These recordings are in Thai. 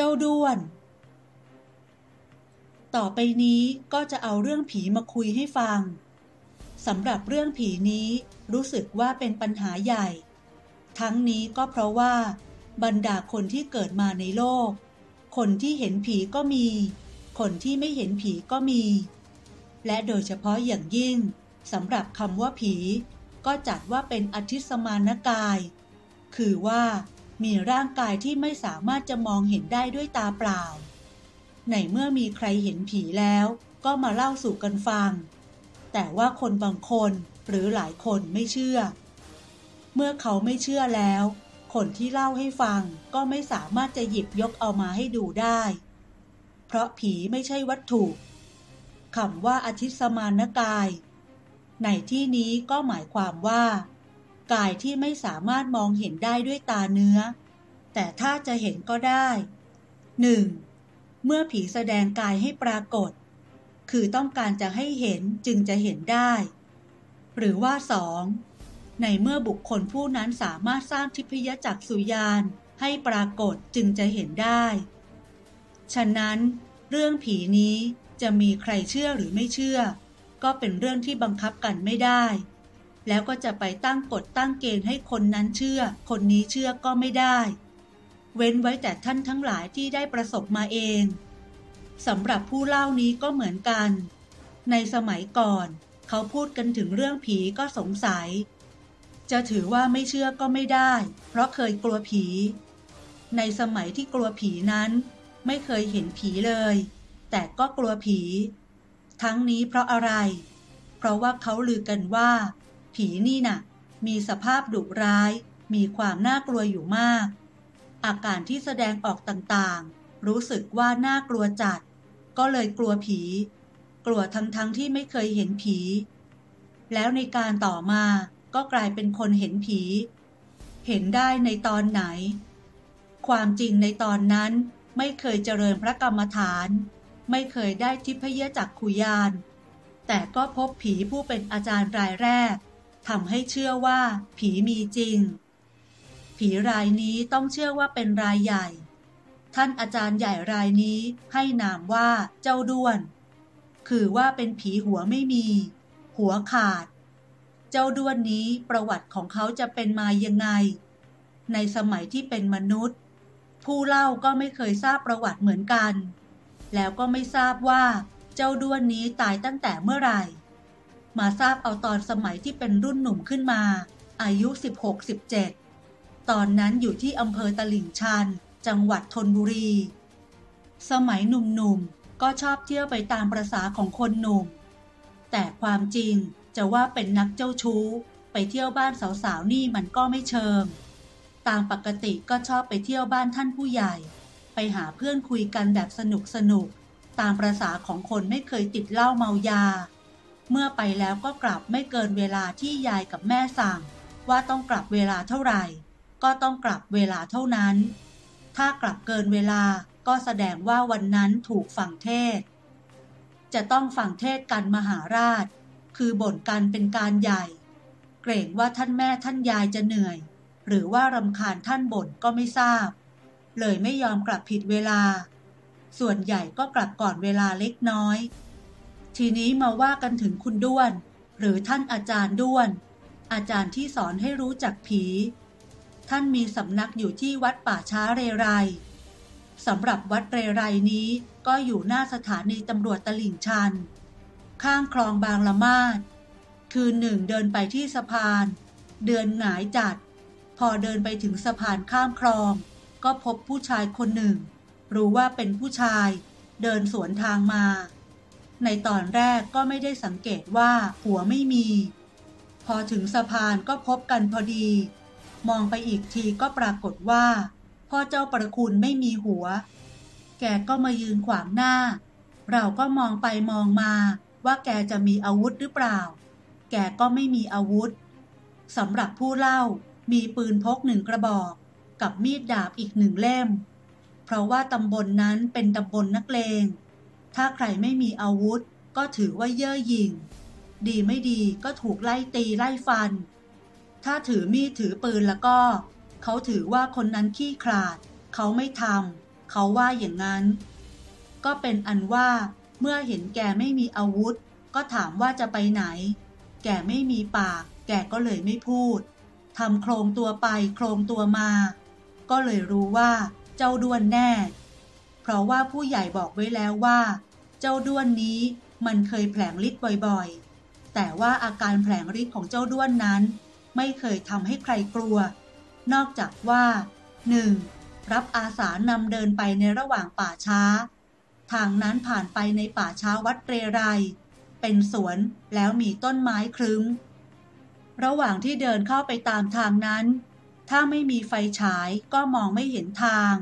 เจ้าด้วน ต่อไปนี้ก็จะเอาเรื่องผีมาคุยให้ฟังสำหรับเรื่องผีนี้รู้สึกว่าเป็นปัญหาใหญ่ ทั้งนี้ก็เพราะว่า บรรดาคนที่เกิดมาในโลก คนที่เห็นผีก็มี คนที่ไม่เห็นผีก็มี และโดยเฉพาะอย่างยิ่งสำหรับคำว่าผี ก็จัดว่าเป็นอธิสมานกาย คือว่า มีร่างกายที่ไม่สามารถจะมองเห็นได้ด้วยตาเปล่า ในเมื่อมีใครเห็นผีแล้วก็มาเล่าสู่กันฟัง แต่ว่าคนบางคนหรือหลายคนไม่เชื่อ เมื่อเขาไม่เชื่อแล้ว คนที่เล่าให้ฟังก็ไม่สามารถจะหยิบยกเอามาให้ดูได้ เพราะผีไม่ใช่วัตถุคำว่าอธิตสมานกาย ในที่นี้ก็หมายความว่า กายที่ไม่สามารถมองเห็นได้ด้วยตาเนื้อ แต่ถ้าจะเห็นก็ได้ 1. เมื่อผีแสดงกายให้ปรากฏ คือต้องการจะให้เห็นจึงจะเห็นได้ หรือว่าสองในเมื่อบุคคลผู้นั้นสามารถสร้างทิพยจักษุยานให้ปรากฏจึงจะเห็นได้ ฉะนั้นเรื่องผีนี้จะมีใครเชื่อหรือไม่เชื่อ ก็เป็นเรื่องที่บังคับกันไม่ได้ แล้วก็จะไปตั้งกฎตั้งเกณฑ์ให้คนนั้นเชื่อ คนนี้เชื่อก็ไม่ได้ เว้นไว้แต่ท่านทั้งหลายที่ได้ประสบมาเองสำหรับผู้เล่านี้ก็เหมือนกัน ในสมัยก่อน เขาพูดกันถึงเรื่องผีก็สงสัย จะถือว่าไม่เชื่อก็ไม่ได้ เพราะเคยกลัวผี ในสมัยที่กลัวผีนั้น ไม่เคยเห็นผีเลย แต่ก็กลัวผี ทั้งนี้เพราะอะไร เพราะว่าเขาลือกันว่า ผีนี่นะ่ะ มีสภาพดุร้าย มีความน่ากลัวอยู่มาก อาการที่แสดงออกต่างๆ รู้สึกว่าน่ากลัวจัด ก็เลยกลัวผี กลัวทั้งๆทที่ไม่เคยเห็นผี แล้วในการต่อมาก็กลายเป็นคนเห็นผี เห็นได้ในตอนไหน ความจริงในตอนนั้นไม่เคยเจริญพระกรรมฐาน ไม่เคยได้ทิพยจักขุยาน แต่ก็พบผีผู้เป็นอาจารย์รายแรก ทำให้เชื่อว่า ผีมีจริง ผีรายนี้ต้องเชื่อว่าเป็นรายใหญ่ ท่านอาจารย์ใหญ่รายนี้ให้นามว่าเจ้าด้วน คือว่าเป็นผีหัวไม่มี หัวขาด เจ้าด้วนนี้ประวัติของเขาจะเป็นมายังไง ในสมัยที่เป็นมนุษย์ ผู้เล่าก็ไม่เคยทราบประวัติเหมือนกัน แล้วก็ไม่ทราบว่า เจ้าด้วนนี้ตายตั้งแต่เมื่อไหร่ มาทราบเอาตอนสมัยที่เป็นรุ่นหนุ่มขึ้นมา อายุ 16-17 ตอนนั้นอยู่ที่อำเภอตลิ่งชัน จังหวัดธนบุรี สมัยหนุ่มๆ ก็ชอบเที่ยวไปตามประษาของคนหนุ่ม แต่ความจริงจะว่าเป็นนักเจ้าชู้ ไปเที่ยวบ้านสาวๆนี่มันก็ไม่เชิง ตามปกติก็ชอบไปเที่ยวบ้านท่านผู้ใหญ่ ไปหาเพื่อนคุยกันแบบสนุกสนุกตามประษาของคนไม่เคยติดเหล้าเมายา เมื่อไปแล้วก็กลับไม่เกินเวลาที่ยายกับแม่สั่ง ว่าต้องกลับเวลาเท่าไหร่ ก็ต้องกลับเวลาเท่านั้น ถ้ากลับเกินเวลาก็แสดงว่าวันนั้นถูกฝังเทศ จะต้องฝังเทศกันมหาราช คือบ่นกันเป็นการใหญ่ เกรงว่าท่านแม่ท่านยายจะเหนื่อย หรือว่ารำคาญท่านบ่นก็ไม่ทราบ เลยไม่ยอมกลับผิดเวลา ส่วนใหญ่ก็กลับก่อนเวลาเล็กน้อย ทีนี้มาว่ากันถึงคุณด้วน หรือท่านอาจารย์ด้วน อาจารย์ที่สอนให้รู้จักผี ท่านมีสำนักอยู่ที่วัดป่าช้าเรไรสำหรับวัดเรไรนี้ก็อยู่หน้าสถานีตำรวจตลิ่งชัน ข้างคลองบางละมาด คืนหนึ่งเดินไปที่สะพาน เดือนหงายจัด พอเดินไปถึงสะพานข้ามคลอง ก็พบผู้ชายคนหนึ่ง รู้ว่าเป็นผู้ชาย เดินสวนทางมา ในตอนแรกก็ไม่ได้สังเกตว่าหัวไม่มี พอถึงสะพานก็พบกันพอดี มองไปอีกทีก็ปรากฏว่า พ่อเจ้าประคุณไม่มีหัว แกก็มายืนขวางหน้า เราก็มองไปมองมาว่าแกจะมีอาวุธหรือเปล่า แกก็ไม่มีอาวุธสำหรับผู้เล่ามีปืนพกหนึ่งกระบอก กับมีดดาบอีกหนึ่งเล่ม เพราะว่าตำบลนนั้นเป็นตำบลนักเลง ถ้าใครไม่มีอาวุธ ก็ถือว่าเย่อหยิ่ง ดีไม่ดีก็ถูกไล่ตีไล่ฟัน ถ้าถือมีดถือปืนแล้วก็ เขาถือว่าคนนั้นขี้ขลาด เขาไม่ทำเขาว่าอย่างนั้น ก็เป็นอันว่าเมื่อเห็นแกไม่มีอาวุธ ก็ถามว่าจะไปไหน แกไม่มีปาก แกก็เลยไม่พูดทำโครงตัวไปโครงตัวมา ก็เลยรู้ว่าเจ้าด้วนแน่ ราะว่าผู้ใหญ่บอกไว้แล้วว่า เจ้าด้วนนี้มันเคยแผลงฤทธิ์บ่อยๆ แต่ว่าอาการแผลงฤทธิ์ของเจ้าด้วนนั้น ไม่เคยทำให้ใครกลัว นอกจากว่า 1. รับอาสานำเดินไปในระหว่างป่าช้า ทางนั้นผ่านไปในป่าช้าวัดเรไร เป็นสวนแล้วมีต้นไม้ครึ้ม ระหว่างที่เดินเข้าไปตามทางนั้น ถ้าไม่มีไฟฉายก็มองไม่เห็นทาง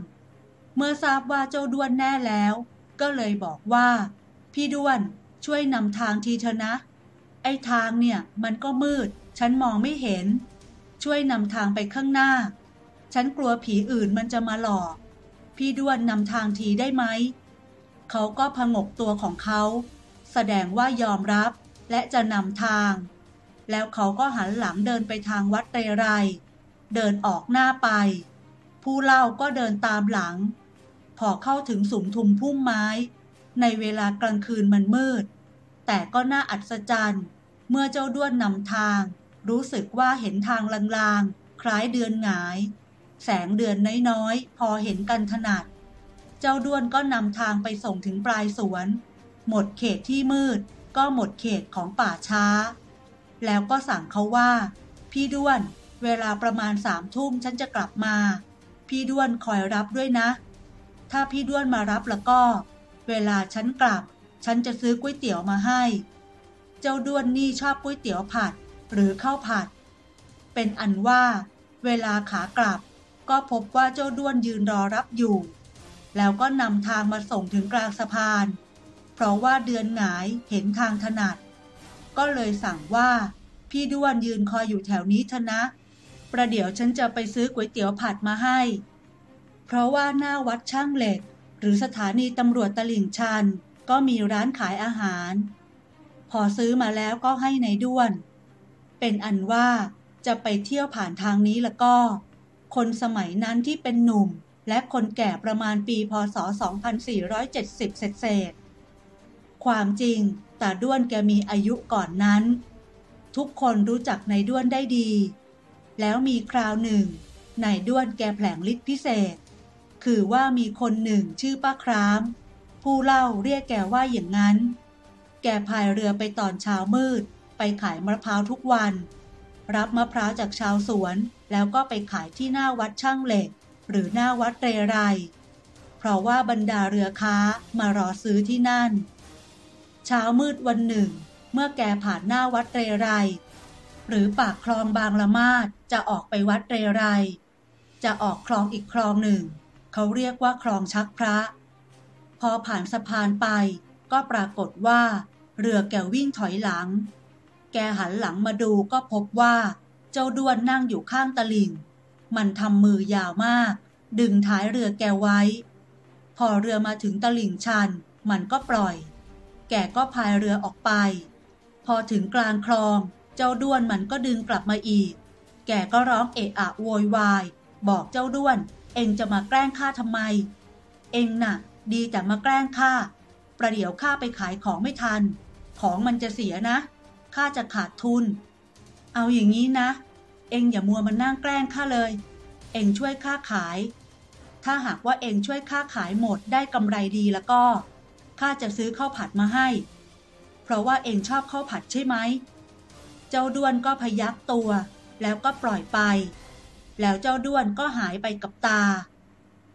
เมื่อทราบว่าเจ้าด้วนแน่แล้ว ก็เลยบอกว่า พี่ด้วนช่วยนำทางทีเถอะนะ ไอ้ทางเนี่ยมันก็มืด ฉันมองไม่เห็น ช่วยนำทางไปข้างหน้า ฉันกลัวผีอื่นมันจะมาหลอก พี่ด้วนนำทางทีได้ไหม เขาก็พงกตัวของเขา แสดงว่ายอมรับและจะนำทาง แล้วเขาก็หันหลังเดินไปทางวัดเรไร เดินออกหน้าไป ผู้เล่าก็เดินตามหลัง พอเข้าถึงสุมทุมพุ่มไม้ ในเวลากลางคืนมันมืด แต่ก็น่าอัศจรรย์ เมื่อเจ้าด้วนนำทาง รู้สึกว่าเห็นทางลางๆ คล้ายเดือนหงาย แสงเดือนน้อยๆ พอเห็นกันถนัด เจ้าด้วนก็นำทางไปส่งถึงปลายสวน หมดเขตที่มืด ก็หมดเขตของป่าช้า แล้วก็สั่งเขาว่า พี่ด้วน เวลาประมาณสามทุ่มฉันจะกลับมา พี่ด้วนคอยรับด้วยนะ ถ้าพี่ด้วนมารับแล้วก็ เวลาฉันกลับ ฉันจะซื้อก๋วยเตี๋ยวมาให้ เจ้าด้วนนี่ชอบก๋วยเตี๋ยวผัดหรือข้าวผัด เป็นอันว่า เวลาขากลับ ก็พบว่าเจ้าด้วนยืนรอรับอยู่ แล้วก็นำทางมาส่งถึงกลางสะพาน เพราะว่าเดือนหงายเห็นทางถนัด ก็เลยสั่งว่าพี่ด้วนยืนคอยอยู่แถวนี้เถอะนะ ประเดี๋ยวฉันจะไปซื้อก๋วยเตี๋ยวผัดมาให้ เพราะว่าหน้าวัดช่างเหล็ก หรือสถานีตำรวจตลิ่งชัน ก็มีร้านขายอาหาร พอซื้อมาแล้วก็ให้ในด้วน เป็นอันว่าจะไปเที่ยวผ่านทางนี้แล้วก็ คนสมัยนั้นที่เป็นหนุ่ม และคนแก่ประมาณปีพศ 2470 เศษความจริงตาด้วนแกมีอายุก่อนนั้น ทุกคนรู้จักนายด้วนได้ดี แล้วมีคราวหนึ่งนายด้วนแกแผลงฤทธิ์พิเศษ คือว่ามีคนหนึ่งชื่อป้าคราม ผู้เล่าเรียกแกว่าอย่างนั้น แกพายเรือไปตอนเช้ามืด ไปขายมะพร้าวทุกวัน รับมะพร้าวจากชาวสวน แล้วก็ไปขายที่หน้าวัดช่างเหล็ก หรือหน้าวัดเรไร เพราะว่าบรรดาเรือค้ามารอซื้อที่นั่น เช้ามืดวันหนึ่ง เมื่อแกผ่านหน้าวัดเรไร หรือปากคลองบางละมาดจะออกไปวัดเรไร จะออกคลองอีกคลองหนึ่ง เขาเรียกว่าคลองชักพระ พอผ่านสะพานไปก็ปรากฏว่า เรือแกวิ่งถอยหลัง แกหันหลังมาดูก็พบว่า เจ้าด้วนนั่งอยู่ข้างตลิ่ง มันทำมือยาวมาก ดึงท้ายเรือแกไว้ พอเรือมาถึงตลิ่งชัน มันก็ปล่อย แกก็พายเรือออกไป พอถึงกลางคลอง เจ้าด้วนมันก็ดึงกลับมาอีก แกก็ร้องเอะอะโวยวาย บอกเจ้าด้วน เองจะมาแกล้งข้าทำไม เองน่ะ ดีแต่มาแกล้งข้าประเดี๋ยวข้าไปขายของไม่ทัน ของมันจะเสียนะข้าจะขาดทุน เอาอย่างนี้นะ เองอย่ามัวมานั่งแกล้งข้าเลย เองช่วยข้าขาย ถ้าหากว่าเองช่วยข้าขายหมดได้กำไรดีแล้วก็ข้าจะซื้อข้าวผัดมาให้ เพราะว่าเองชอบข้าวผัดใช่ไหม เจ้าด้วนก็พยักตัว แล้วก็ปล่อยไป แล้วเจ้าด้วนก็หายไปกับตา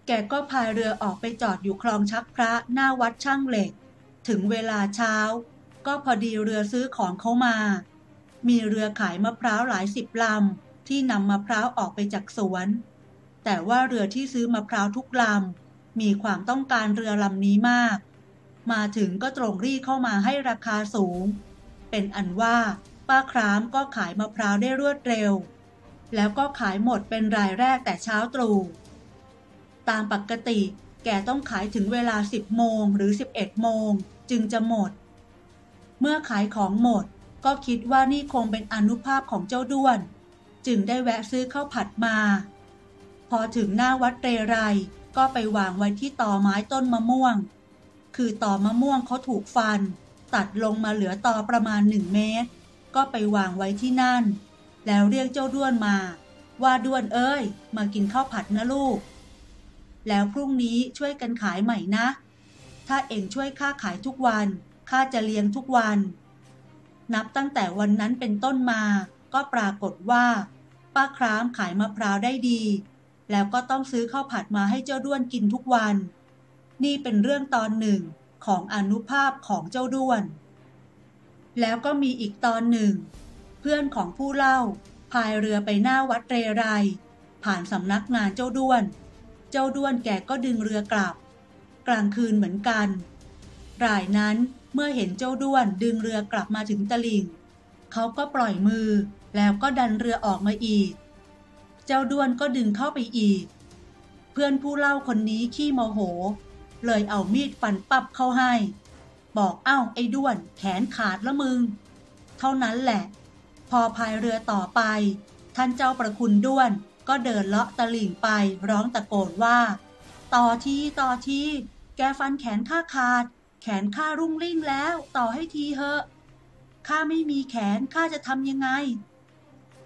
แกก็พายเรือออกไปจอดอยู่คลองชักพระหน้าวัดช่างเหล็ก ถึงเวลาเช้า ก็พอดีเรือซื้อของเขามา มีเรือขายมะพร้าวหลายสิบลำที่นำมะพร้าวออกไปจากสวน แต่ว่าเรือที่ซื้อมะพร้าวทุกลำมีความต้องการเรือลำนี้มาก มาถึงก็ตรงรีเข้ามาให้ราคาสูง เป็นอันว่าป้าครามก็ขายมะพร้าวได้รวดเร็ว แล้วก็ขายหมดเป็นรายแรกแต่เช้าตรู่ ตามปกติแกต้องขายถึงเวลา 10 โมงหรือ 11 โมงจึงจะหมด เมื่อขายของหมดก็คิดว่านี่คงเป็นอนุภาพของเจ้าด้วน จึงได้แวะซื้อข้าวผัดมา พอถึงหน้าวัดเรไรก็ไปวางไว้ที่ตอไม้ต้นมะม่วง คือตอมะม่วงเขาถูกฟัน ตัดลงมาเหลือตอประมาณหนึ่งเมตร ก็ไปวางไว้ที่นั่น แล้วเรียกเจ้าด้วนมา ว่าด้วนเอ้ย มากินข้าวผัดนะลูก แล้วพรุ่งนี้ช่วยกันขายใหม่นะ ถ้าเองช่วยข้าขายทุกวันข้าจะเลี้ยงทุกวัน นับตั้งแต่วันนั้นเป็นต้นมา ก็ปรากฏว่า ป้าครามขายมะพร้าวได้ดี แล้วก็ต้องซื้อข้าวผัดมาให้เจ้าด้วนกินทุกวัน นี่เป็นเรื่องตอนหนึ่งของอนุภาพของเจ้าด้วน แล้วก็มีอีกตอนหนึ่ง เพื่อนของผู้เล่า พายเรือไปหน้าวัดเรไร ผ่านสำนักงานเจ้าด้วน เจ้าด้วนแกก็ดึงเรือกลับ กลางคืนเหมือนกัน รายนั้นเมื่อเห็นเจ้าด้วนดึงเรือกลับมาถึงตลิ่ง เขาก็ปล่อยมือแล้วก็ดันเรือออกมาอีก เจ้าด้วนก็ดึงเข้าไปอีก เพื่อนผู้เล่าคนนี้ขี้โมโห เลยเอามีดฟันปับเข้าให้ บอกเอ้าไอ้ด้วนแขนขาดละมึง เท่านั้นแหละ พอพายเรือต่อไป ท่านเจ้าประคุณด้วนก็เดินเลาะตะลิ่งไปร้องตะโกนว่า ต่อทีต่อที แกฟันแขนข้าขาด แขนข้ารุ่งริ่งแล้ว ต่อให้ทีเถอะข้าไม่มีแขนข้าจะทำยังไง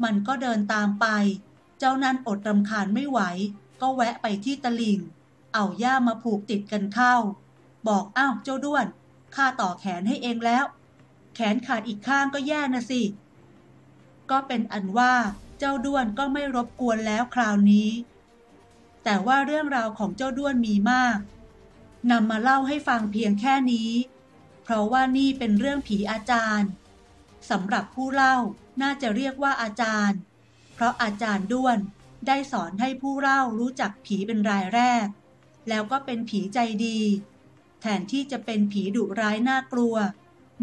มันก็เดินตามไป เจ้านั้นอดรำคาญไม่ไหว ก็แวะไปที่ตะลิ่ง เอาย่ามาผูกติดกันเข้า บอกอ้าวเจ้าด้วนข้าต่อแขนให้เองแล้ว แขนขาดอีกข้างก็แย่นะสิ ก็เป็นอันว่าเจ้าด้วนก็ไม่รบกวนแล้วคราวนี้ แต่ว่าเรื่องราวของเจ้าด้วนมีมากนำมาเล่าให้ฟังเพียงแค่นี้ เพราะว่านี่เป็นเรื่องผีอาจารย์สำหรับผู้เล่าน่าจะเรียกว่าอาจารย์ เพราะอาจารย์ด้วนได้สอนให้ผู้เล่ารู้จักผีเป็นรายแรก แล้วก็เป็นผีใจดี แทนที่จะเป็นผีดุร้ายน่ากลัว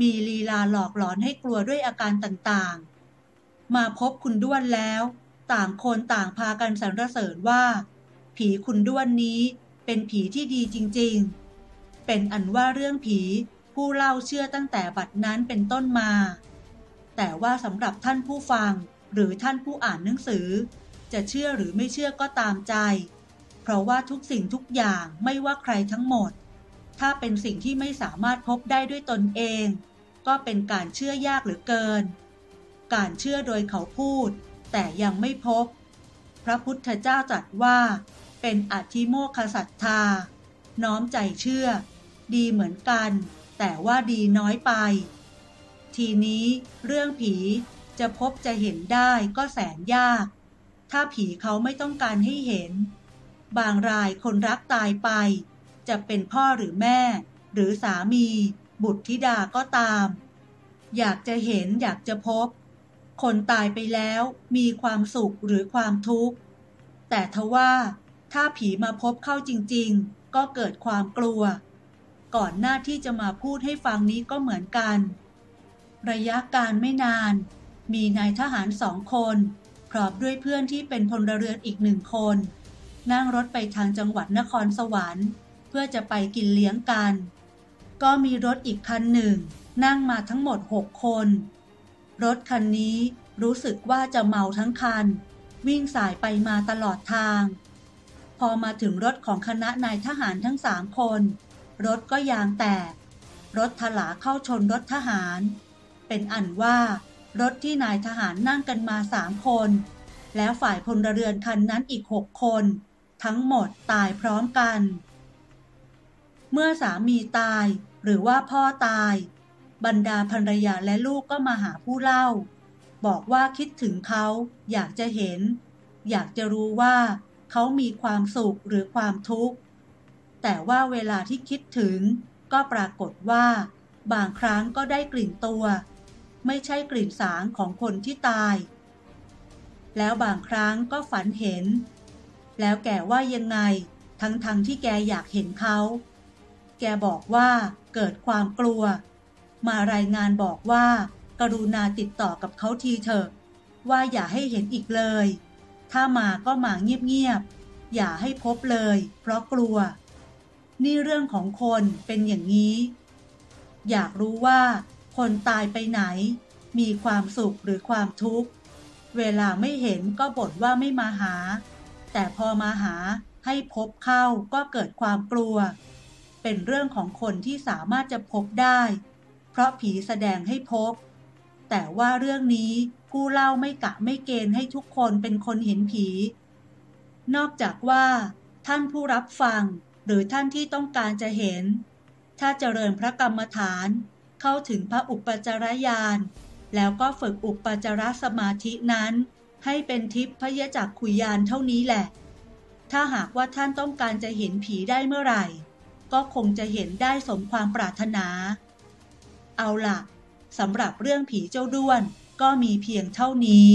มีลีลาหลอกหลอนให้กลัวด้วยอาการต่างๆ มาพบคุณด้วนแล้ว ต่างคนต่างพากันสรรเสริญว่า ผีคุณด้วนนี้เป็นผีที่ดีจริงๆ เป็นอันว่าเรื่องผีผู้เล่าเชื่อตั้งแต่บัดนั้นเป็นต้นมา แต่ว่าสำหรับท่านผู้ฟังหรือท่านผู้อ่านหนังสือ จะเชื่อหรือไม่เชื่อก็ตามใจ เพราะว่าทุกสิ่งทุกอย่างไม่ว่าใครทั้งหมด ถ้าเป็นสิ่งที่ไม่สามารถพบได้ด้วยตนเอง ก็เป็นการเชื่อยากหรือเกิน การเชื่อโดยเขาพูด แต่ยังไม่พบ พระพุทธเจ้าตรัสว่า เป็นอธิโมคศรัทธา น้อมใจเชื่อ ดีเหมือนกัน แต่ว่าดีน้อยไป ทีนี้เรื่องผีจะพบจะเห็นได้ก็แสนยาก ถ้าผีเขาไม่ต้องการให้เห็น บางรายคนรักตายไป จะเป็นพ่อหรือแม่ หรือสามี บุตรธิดาก็ตาม อยากจะเห็นอยากจะพบ คนตายไปแล้วมีความสุขหรือความทุกข์ แต่ทว่าถ้าผีมาพบเข้าจริง ๆ ก็เกิดความกลัว ก่อนหน้าที่จะมาพูดให้ฟังนี้ก็เหมือนกัน ระยะการไม่นาน มีนายทหารสองคน พร้อมด้วยเพื่อนที่เป็นพลเรือนอีกหนึ่งคน นั่งรถไปทางจังหวัดนครสวรรค์ เพื่อจะไปกินเลี้ยงกัน ก็มีรถอีกคันหนึ่ง นั่งมาทั้งหมดหกคน รถคันนี้รู้สึกว่าจะเมาทั้งคัน วิ่งสายไปมาตลอดทาง พอมาถึงรถของคณะนายทหารทั้งสามคน รถก็ยางแตก รถถลาเข้าชนรถทหาร เป็นอันว่ารถที่นายทหารนั่งกันมาสามคน แล้วฝ่ายพลเรือนคันนั้นอีกหกคน ทั้งหมดตายพร้อมกัน เมื่อสามีตายหรือว่าพ่อตาย บรรดาภรรยาและลูกก็มาหาผู้เล่า บอกว่าคิดถึงเขาอยากจะเห็น อยากจะรู้ว่าเขามีความสุขหรือความทุกข์ แต่ว่าเวลาที่คิดถึง ก็ปรากฏว่า บางครั้งก็ได้กลิ่นตัว ไม่ใช่กลิ่นสางของคนที่ตาย แล้วบางครั้งก็ฝันเห็น แล้วแกว่ายังไง ทั้งๆทที่แกอยากเห็นเขา แกบอกว่าเกิดความกลัว มารายงานบอกว่า กรุณาติดต่อกับเขาทีเถอะ ว่าอย่าให้เห็นอีกเลย ถ้ามาก็มาเงียบๆ อย่าให้พบเลย เพราะกลัว นี่เรื่องของคนเป็นอย่างนี้ อยากรู้ว่า คนตายไปไหน มีความสุขหรือความทุกข์ เวลาไม่เห็นก็บ่นว่าไม่มาหา แต่พอมาหาให้พบเข้าก็เกิดความกลัว เป็นเรื่องของคนที่สามารถจะพบได้ เพราะผีแสดงให้พบ แต่ว่าเรื่องนี้ผู้เล่าไม่กะไม่เกณฑ์ให้ทุกคนเป็นคนเห็นผี นอกจากว่า ท่านผู้รับฟังหรือท่านที่ต้องการจะเห็น ถ้าเจริญพระกรรมฐาน เข้าถึงพระอุปจารยานแล้วก็ฝึกอุปจารสมาธินั้น ให้เป็นทิพยจักขุยานเท่านี้แหละ ถ้าหากว่าท่านต้องการจะเห็นผีได้เมื่อไหร่ ก็คงจะเห็นได้สมความปรารถนา เอาล่ะสำหรับเรื่องผีเจ้าด้วนก็มีเพียงเท่านี้